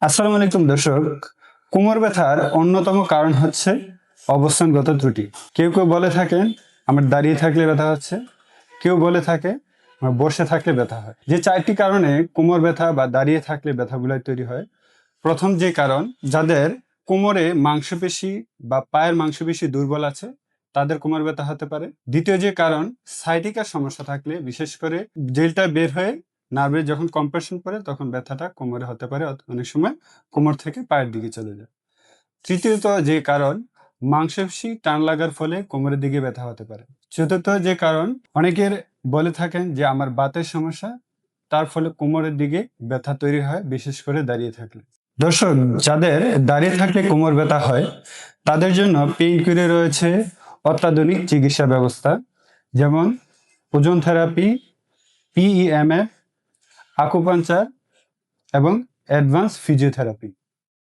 আসসালামু আলাইকুম দর্শক। কোমর ব্যথার অন্যতম কারণ হচ্ছে অবস্থানগত ত্রুটি। কেউ কেউ বলে থাকেন আমার দাঁড়িয়ে থাকলে ব্যথা হচ্ছে। কেউ বলে থাকে, আমার বসে থাকলে ব্যথা হয়। যে চারটি কারণে কোমর ব্যথা বা দাঁড়িয়ে থাকলে ব্যথাগুলো তৈরি হয়। প্রথম যে কারণ, যাদের কোমরে মাংসপেশি বা পায়ের মাংসপেশি দুর্বল আছে, তাদের কোমর ব্যথা হতে পারে। দ্বিতীয় যে কারণ, সাইটিকার সমস্যা থাকলে, বিশেষ করে জেলটা বের হয়ে নার্ভে যখন কম্প্রেশন পড়ে, তখন ব্যথাটা কোমরে হতে পারে অনেক সময় কোমর থেকে পায়ের দিকে চলে যায়। তৃতীয়ত যে কারণ, মাংসপেশি টান লাগার ফলে কোমরের দিকে ব্যথা হতে পারে। চতুর্থ যে কারণ, অনেকের বলে থাকেন যে আমার বাতের সমস্যা, তার ফলে কোমরের দিকে ব্যথা তৈরি হয়, বিশেষ করে দাঁড়িয়ে থাকলে। দর্শক, যাদের দাঁড়িয়ে থাকলে কোমর ব্যথা হয়, তাদের জন্য পেইন কিউরে রয়েছে অত্যাধুনিক চিকিৎসা ব্যবস্থা। যেমন, ওজন থেরাপি পিইএমএফ আকুপাঞ্চার এবং অ্যাডভান্স ফিজিওথেরাপি